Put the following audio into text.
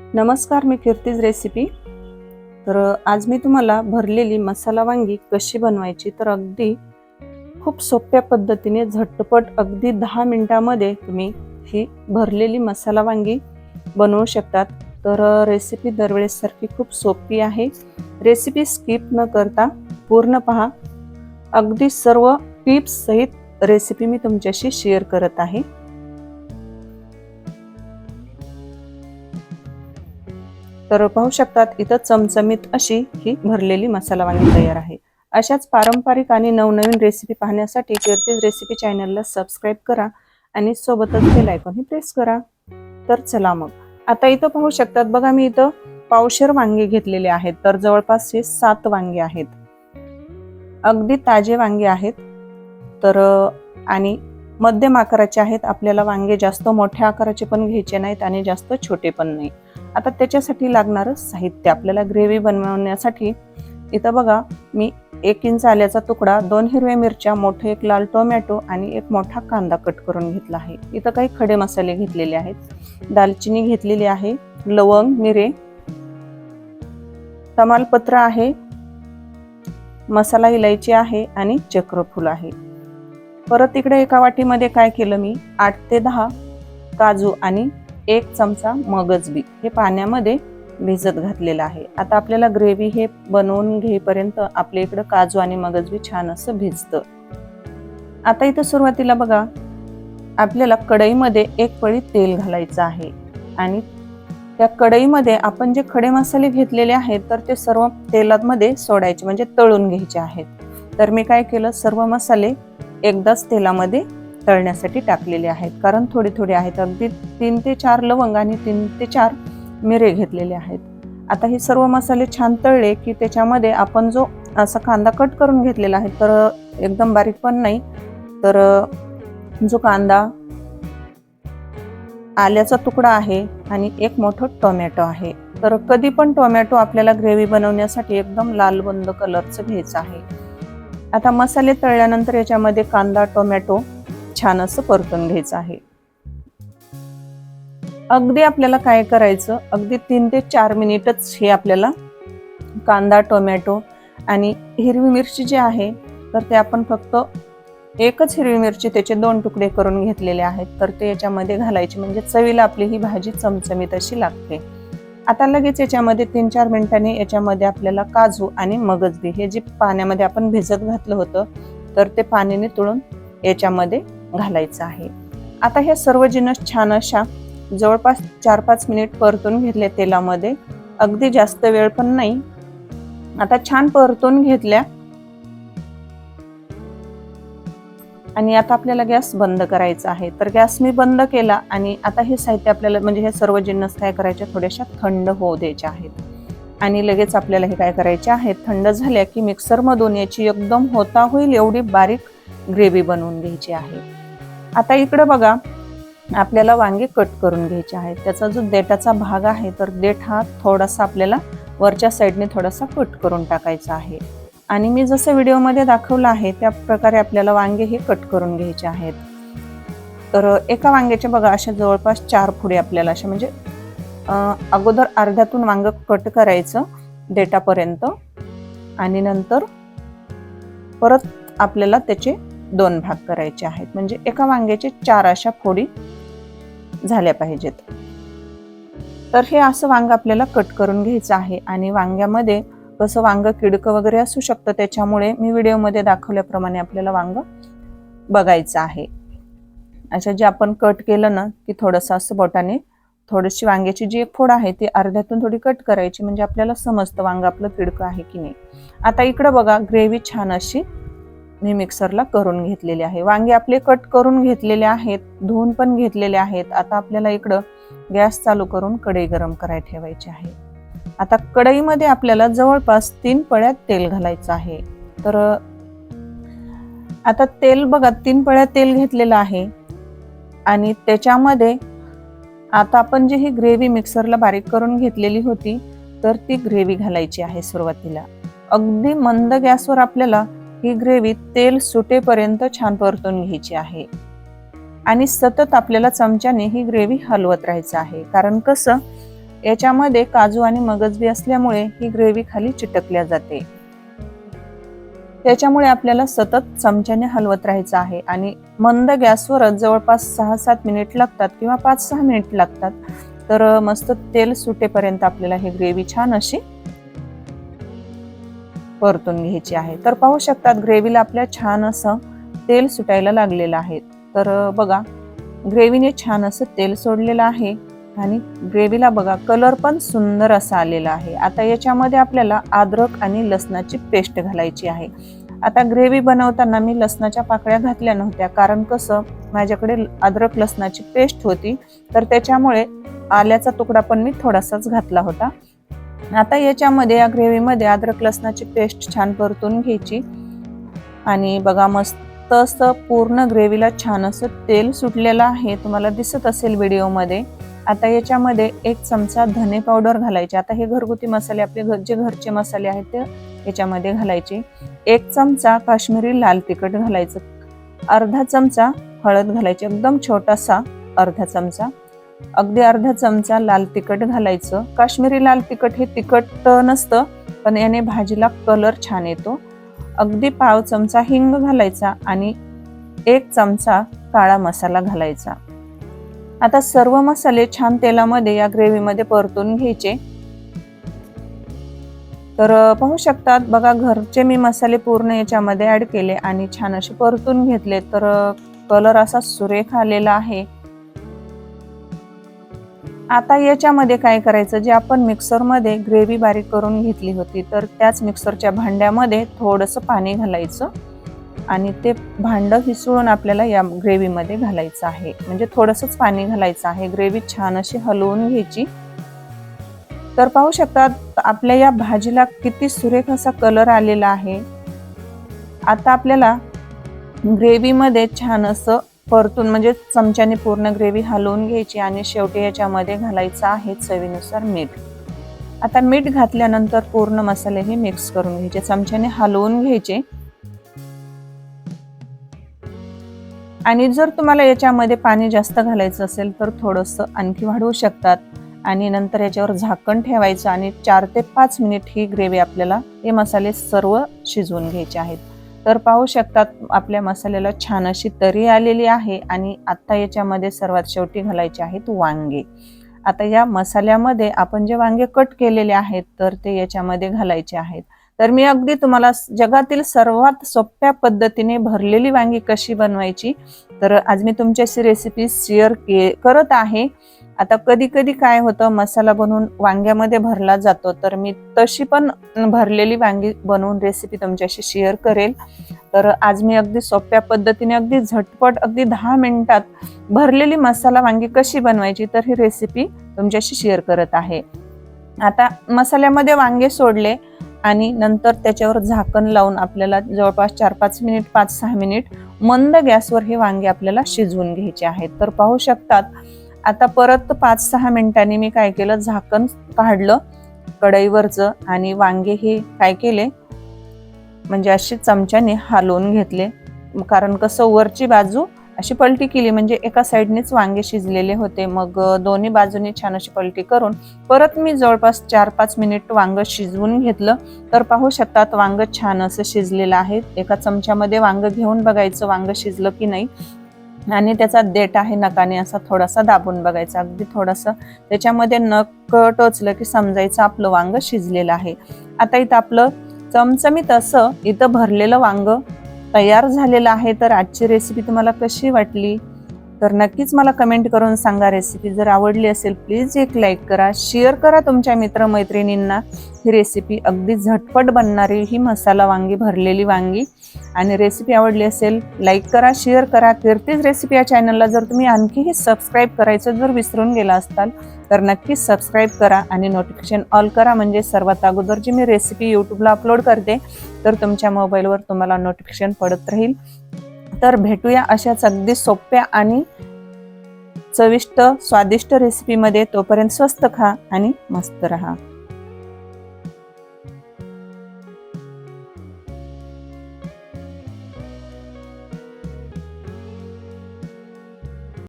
नमस्कार मी कीर्तीज रेसिपी. तर आज मी तुम्हाला भरलेली मसाला वांगी कशी बनवायची तर अगदी खूप सोप्या पद्धतीने झटपट अगदी दहा मिनटामध्ये तुम्ही ही भरलेली मसाला वांगी बनवू शकतात. तर रेसिपी दरवेळेससारखी खूप सोपी आहे. रेसिपी स्किप न करता पूर्ण पहा. अगदी सर्व टिप्स सहित रेसिपी मी तुमच्याशी शेअर करत आहे. तर पाहू शकतात इथं चमचमीत अशी ही भरलेली मसाला वांगी तयार आहे. अशाच पारंपरिक आणि नवनवीन रेसिपी पाहण्यासाठी कीर्तीज रेसिपी चॅनलला सबस्क्राईब करा आणि सोबतच बेल आयकॉनही प्रेस करा. तर चला मग. आता इथं पाहू शकतात बघा मी इथं पावशेर वांगे घेतलेले आहेत. तर जवळपास हे सात वांगे आहेत. अगदी ताजे वांगे आहेत. तर आणि मध्यम आकाराचे आहेत. आपल्याला वांगे जास्त मोठ्या आकाराचे पण घ्यायचे नाहीत आणि जास्त छोटे पण नाही. आता त्याच्यासाठी लागणारं साहित्य आपल्याला ग्रेव्ही बनवण्यासाठी. इथं बघा मी एक इंच आल्याचा तुकडा दोन हिरव्या मिरच्या मोठे एक लाल टोमॅटो आणि एक मोठा कांदा कट करून घेतला आहे. इथं काही खडे मसाले घेतलेले आहेत. दालचिनी घेतलेली आहे लवंग मिरे तमालपत्र आहे मसाला इलायची आहे आणि चक्रफूल आहे. परत इकडे एका वाटीमध्ये काय केलं मी? आठ ते दहा काजू आणि एक चमचा मगज बी. हे पाण्यामध्ये भिजत घातलेलं आहे. आता आपल्याला ग्रेव्ही हे बनवून घेईपर्यंत आपल्या इकडं काजू आणि मगज बी छान असं भिजतं. आता इथं सुरुवातीला बघा आपल्याला कढईमध्ये एक पळी तेल घालायचं आहे. आणि त्या कढईमध्ये आपण जे खडे मसाले घेतलेले आहेत तर ते सर्व तेलामध्ये सोडायचे म्हणजे तळून घ्यायचे आहेत. तर मी काय केलं सर्व मसाले एकदाच तेलामध्ये तळण्यासाठी टाकलेले आहेत. कारण थोडे थोडे आहेत. अगदी तीन ते चार लवंग आणि तीन ते चार मिरे घेतलेले आहेत. आता हे सर्व मसाले छान तळले की त्याच्यामध्ये आपण जो असा कांदा कट करून घेतलेला आहे तर एकदम बारीक पण नाही तर जो कांदा आल्याचा तुकडा आहे आणि एक मोठं टोमॅटो आहे. तर कधी पण टोमॅटो आपल्याला ग्रेव्ही बनवण्यासाठी एकदम लालबंद कलरचं घ्यायचं आहे. आता मसाले तळल्यानंतर याच्यामध्ये कांदा टोमॅटो छान असं परतून घ्यायचं आहे. अगदी आपल्याला काय करायचं? अगदी तीन ते चार मिनिटच हे आपल्याला कांदा टोमॅटो आणि हिरवी मिरची जी आहे तर ते आपण फक्त एकच हिरवी मिरची त्याचे दोन तुकडे करून घेतलेले आहेत. तर ते याच्यामध्ये घालायचे म्हणजे चवीला आपली ही भाजी चमचमीत अशी लागते. आता लगेच याच्यामध्ये तीन चार मिनिटांनी याच्यामध्ये आपल्याला काजू आणि मगजबी हे जे पाण्यामध्ये आपण भिजत घातलं होतं तर ते पाण्याने तुळून याच्यामध्ये घालायचं आहे. आता हे सर्व जिनस छान अशा जवळपास चार पाच मिनिट परतून घेतले तेलामध्ये. अगदी जास्त वेळ पण नाही. आता छान परतून घेतल्या. आणि आता आपल्याला गॅस बंद करायचा आहे. तर गॅस मी बंद केला आणि आता हे साहित्य आपल्याला म्हणजे हे सर्व जिन्नस काय करायचे थोड्याशा थंड होऊ द्यायचे आहेत. आणि लगेच आपल्याला हे काय करायचे आहे थंड झाल्या की मिक्सरमधून याची एकदम होता होईल एवढी बारीक ग्रेव्ही बनवून घ्यायची आहे. आता इकडं बघा आपल्याला वांगे कट करून घ्यायचे आहेत. त्याचा जो देठाचा भाग आहे तर देठ हा थोडासा आपल्याला वरच्या साईडने थोडासा कट करून टाकायचा आहे. आणि मी जसं व्हिडिओमध्ये दाखवलं आहे त्या प्रकारे आपल्याला वांगे हे कट करून घ्यायचे आहेत. तर एका वांग्याचे बघा अशा जवळपास चार फुडे आपल्याला अशा म्हणजे अगोदर अर्ध्यातून वांगं कट करायचं देठापर्यंत. आणि नंतर परत आपल्याला त्याचे दोन भाग करायचे आहेत. म्हणजे एका वांग्याचे चार अशा फोडी झाल्या पाहिजेत. तर हे असं वांग आपल्याला कट करून घ्यायचं आहे आणि वांग्यामध्ये कसं वांग किडकं वगैरे असू शकतं त्याच्यामुळे मी व्हिडिओमध्ये दाखवल्याप्रमाणे आपल्याला वांग बघायचं आहे. अशा जे आपण कट केलं ना की थोडंसं असं बोटाने थोडीशी वांग्याची जी एक फोड आहे ती अर्ध्यातून थोडी कट करायची. म्हणजे आपल्याला समजतं वांग आपलं किडकं आहे की नाही. आता इकडं बघा ग्रेव्ही छान अशी मी मिक्सरला करून घेतलेले आहे. वांगे आपले कट करून घेतलेले आहेत धुवून पण घेतलेले आहेत. आता आपल्याला इकडं गॅस चालू करून कढई गरम करायला ठेवायची आहे. आता कढईमध्ये आपल्याला जवळपास तीन पळ्यात तेल घालायचं आहे. तर आता तेल बघा तीन पळ्यात तेल घेतलेलं आहे. आणि त्याच्यामध्ये आता आपण जी ही ग्रेव्ही मिक्सरला बारीक करून घेतलेली होती तर ती ग्रेव्ही घालायची आहे सुरुवातीला. अगदी मंद गॅसवर आपल्याला ही ग्रेव्ही तेल सुटेपर्यंत छान परतून घ्यायची आहे. आणि सतत आपल्याला चमच्याने ही ग्रेव्ही हलवत राहायचं आहे. कारण कसं याच्यामध्ये काजू आणि मगजबी असल्यामुळे ही ग्रेव्ही खाली चिटकल्या जाते. त्याच्यामुळे आपल्याला सतत चमच्याने हलवत राहायचं आहे. आणि मंद गॅसवरच जवळपास सहा सात मिनिट लागतात किंवा पाच सहा मिनिट लागतात. तर मस्त तेल सुटेपर्यंत आपल्याला ही ग्रेव्ही छान अशी परतून घ्यायची आहे. तर पाहू शकतात ग्रेव्हीला आपल्या छान असं तेल सुटायला लागलेलं आहे. तर बघा ग्रेव्हीने छान असं तेल सोडलेलं आहे आणि ग्रेव्हीला बघा कलर पण सुंदर असा आलेला आहे. आता याच्यामध्ये आपल्याला अद्रक आणि लसणाची पेस्ट घालायची आहे. आता ग्रेव्ही बनवताना मी लसणाच्या पाकळ्या घातल्या नव्हत्या कारण कसं माझ्याकडे अद्रक लसणाची पेस्ट होती. तर त्याच्यामुळे आल्याचा तुकडा पण मी थोडासाच घातला होता. आता याच्यामध्ये या ग्रेव्हीमध्ये अद्रक लसणाची पेस्ट छान परतून घ्यायची. आणि बघा मस्त असं पूर्ण ग्रेव्हीला छान असं तेल सुटलेलं आहे. तुम्हाला दिसत असेल व्हिडिओमध्ये. आता याच्यामध्ये एक चमचा धने पावडर घालायचे. आता हे घरगुती मसाले आपले घर जे घरचे मसाले आहेत ते याच्यामध्ये घालायचे. एक चमचा काश्मीरी लाल तिखट घालायचं. अर्धा चमचा हळद घालायची. एकदम छोटासा अर्धा चमचा. अगदी अर्धा चमचा लाल तिखट घालायचं. काश्मीरी लाल तिखट हे तिखट नसतं पण याने भाजीला कलर छान येतो. अगदी पाव चमचा हिंग घालायचा आणि एक चमचा काळा मसाला घालायचा. आता सर्व मसाले छान तेलामध्ये या ग्रेव्हीमध्ये परतून घ्यायचे. तर पाहू शकतात बघा घरचे मी मसाले पूर्ण याच्यामध्ये ॲड केले आणि छान असे परतून घेतले. तर कलर असा सुरेख आलेला आहे. आता याच्यामध्ये काय करायचं? जे आपण मिक्सरमध्ये ग्रेव्ही बारीक करून घेतली होती तर त्याच मिक्सरच्या भांड्यामध्ये थोडंसं पाणी घालायचं आणि ते भांडं हिसळून आपल्याला या ग्रेव्हीमध्ये घालायचं आहे. म्हणजे थोडंसंच पाणी घालायचं आहे. ग्रेव्ही छान अशी हलवून घ्यायची. तर पाहू शकतात आपल्या या भाजीला किती सुरेख असा कलर आलेला आहे. आता आपल्याला ग्रेव्हीमध्ये छान असं परतून म्हणजे चमच्याने पूर्ण ग्रेव्ही हलवून घ्यायची आणि शेवटी याच्यामध्ये घालायचं आहे चवीनुसार मीठ. आता मीठ घातल्यानंतर पूर्ण मसाले हे मिक्स करून घ्यायचे. चमच्याने हलवून घ्यायचे. आणि जर तुम्हाला याच्यामध्ये पाणी जास्त घालायचं असेल तर थोडंसं आणखी वाढवू शकतात. आणि नंतर याच्यावर झाकण ठेवायचं आणि चार ते पाच मिनिट ही ग्रेव्ही आपल्याला हे मसाले सर्व शिजवून घ्यायचे आहेत. तर पाहू शकतात आपल्या मसाल्याला छान अशी तरी आलेली आहे आणि आता याच्यामध्ये सर्वात शेवटी घालायचे आहेत वांगे. आता या मसाल्यामध्ये आपण जे वांगे कट केलेले आहेत तर ते याच्यामध्ये घालायचे आहेत. तर मी अगदी तुम्हाला जगातील सर्वात सोप्या पद्धतीने भरलेली वांगी कशी बनवायची तर आज मी तुमच्याशी रेसिपी शेअर के करत आहे. आता कधी कधी काय होतं मसाला बनवून वांग्यामध्ये भरला जातो तर मी तशी पण भरलेली वांगी बनवून रेसिपी तुमच्याशी शेअर करेल. तर आज मी अगदी सोप्या पद्धतीने अगदी झटपट अगदी दहा मिनिटात भरलेली मसाला वांगी कशी बनवायची तर ही रेसिपी तुमच्याशी शेअर करत आहे. आता मसाल्यामध्ये वांगे सोडले आणि नंतर त्याच्यावर झाकण लावून आपल्याला जवळपास चार पाच मिनिट पाच सहा मिनिट मंद गॅसवर हे वांगे आपल्याला शिजवून घ्यायचे आहेत. तर पाहू शकतात आता परत पाच सहा मिनिटांनी मी काय केलं? झाकण काढलं कढईवरचं आणि वांगे हे काय केले? म्हणजे असे चमच्याने हालवून घेतले. कारण कसं वरची बाजू अशी पलटी केली. म्हणजे एका साईडनेच वांगे शिजलेले होते. मग दोन्ही बाजूने छान अशी पलटी करून परत मी जवळपास चार पाच मिनिट वांग शिजवून घेतलं. तर पाहू शकतात वांग छान असं शिजलेलं आहे. एका चमच्यामध्ये वांगं घेऊन बघायचं वांग शिजलं की नाही. आणि त्याचा देठ आहे नकाने असा थोडासा दाबून बघायचा. अगदी थोडासा त्याच्यामध्ये नक टोचलं की समजायचं आपलं वांग शिजलेलं आहे. आता इथं आपलं चमचमीत असं इथं भरलेलं वांग तयार झालेलं आहे. तर आजची रेसिपी तुम्हाला कशी वाटली? तर नक्कीच मला कमेंट करून सांगा रेसिपी जर आवडली असेल प्लीज एक लाईक करा. शेअर करा तुमच्या मित्रमैत्रिणींना ही रेसिपी अगदी झटपट बनणारी ही मसाला वांगी भरलेली वांगी. आणि रेसिपी आवडली असेल लाईक करा शेअर करा. कीर्तीच रेसिपी या चॅनलला जर तुम्ही आणखीही सबस्क्राईब करायचं जर विसरून गेला असताल तर नक्कीच सबस्क्राईब करा आणि नोटिफिकेशन ऑल करा. म्हणजे सर्वात अगोदर जी मी रेसिपी यूट्यूबला अपलोड करते तर तुमच्या मोबाईलवर तुम्हाला नोटिफिकेशन पडत राहील. तर भेटूया अशाच अगदी सोप्या आणि चविष्ट स्वादिष्ट रेसिपीमध्ये तोपर्यंत स्वस्त खा आणि मस्त रहा.